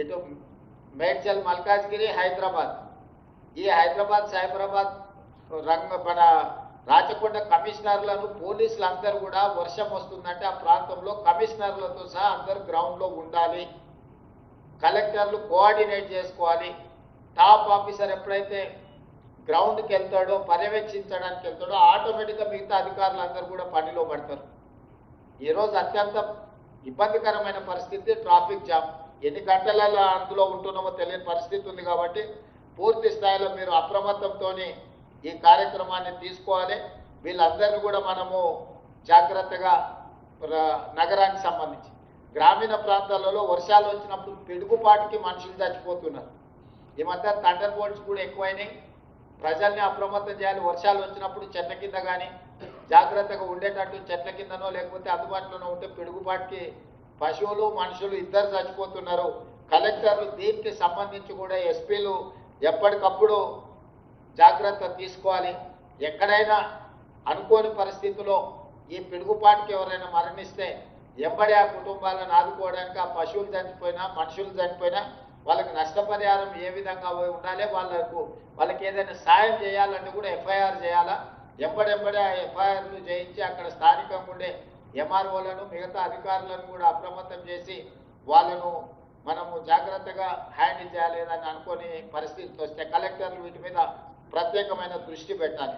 ఇటు మేడ్చల్ మల్కాజ్గిరి హైదరాబాద్ ఈ హైదరాబాద్ సైబరాబాద్ రంగ మన రాచకొండ కమిషనర్లను పోలీసులు అందరూ కూడా వర్షం వస్తుందంటే ఆ ప్రాంతంలో కమిషనర్లతో సహా అందరూ గ్రౌండ్లో ఉండాలి. కలెక్టర్లు కోఆర్డినేట్ చేసుకోవాలి. టాప్ ఆఫీసర్ ఎప్పుడైతే గ్రౌండ్కి వెళ్తాడో పర్యవేక్షించడానికి వెళ్తాడో ఆటోమేటిక్గా మిగతా అధికారులు అందరూ కూడా పనిలో పడతారు. ఈరోజు అత్యంత ఇబ్బందికరమైన పరిస్థితి ట్రాఫిక్ జామ్. ఎన్ని గంటలలో అందులో ఉంటున్నామో తెలియని పరిస్థితి ఉంది కాబట్టి పూర్తి స్థాయిలో మీరు అప్రమత్తంతో ఈ కార్యక్రమాన్ని తీసుకోవాలి. వీళ్ళందరినీ కూడా మనము జాగ్రత్తగా నగరానికి సంబంధించి. గ్రామీణ ప్రాంతాలలో వర్షాలు వచ్చినప్పుడు పిడుగుపాటికి మనుషులు చచ్చిపోతున్నారు. ఈ మధ్య థండర్ బోల్ట్స్ కూడా ఎక్కువైనాయి. ప్రజల్ని అప్రమత్తం చేయాలి. వర్షాలు వచ్చినప్పుడు చెట్ల కింద కానీ జాగ్రత్తగా ఉండేటట్టు చెట్ల కిందనో లేకపోతే అందుబాటులోనో ఉంటే పిడుగుపాటికి పశువులు మనుషులు ఇద్దరు చచ్చిపోతున్నారు. కలెక్టర్లు దీనికి సంబంధించి కూడా ఎస్పీలు ఎప్పటికప్పుడు జాగ్రత్త తీసుకోవాలి. ఎక్కడైనా అనుకోని పరిస్థితిలో ఈ పిడుగుపాటికి ఎవరైనా మరణిస్తే ఎంబడి ఆ కుటుంబాలను ఆదుకోవడానికి ఆ పశువులు చనిపోయినా మనుషులు చనిపోయినా వాళ్ళకి నష్టపరిహారం ఏ విధంగా ఉండాలి వాళ్ళకు వాళ్ళకి ఏదైనా సాయం చేయాలంటే కూడా ఎఫ్ఐఆర్ చేయాలా? ఎంబడెంబడే ఆ ఎఫ్ఐఆర్లు చేయించి అక్కడ స్థానికంగా ఉండే ఎంఆర్ఓలను మిగతా అధికారులను కూడా అప్రమత్తం చేసి వాళ్ళను మనము జాగ్రత్తగా హ్యాండిల్ చేయాలి అని అనుకోని పరిస్థితి వస్తే కలెక్టర్లు వీటి మీద ప్రత్యేకమైన దృష్టి పెట్టాలి.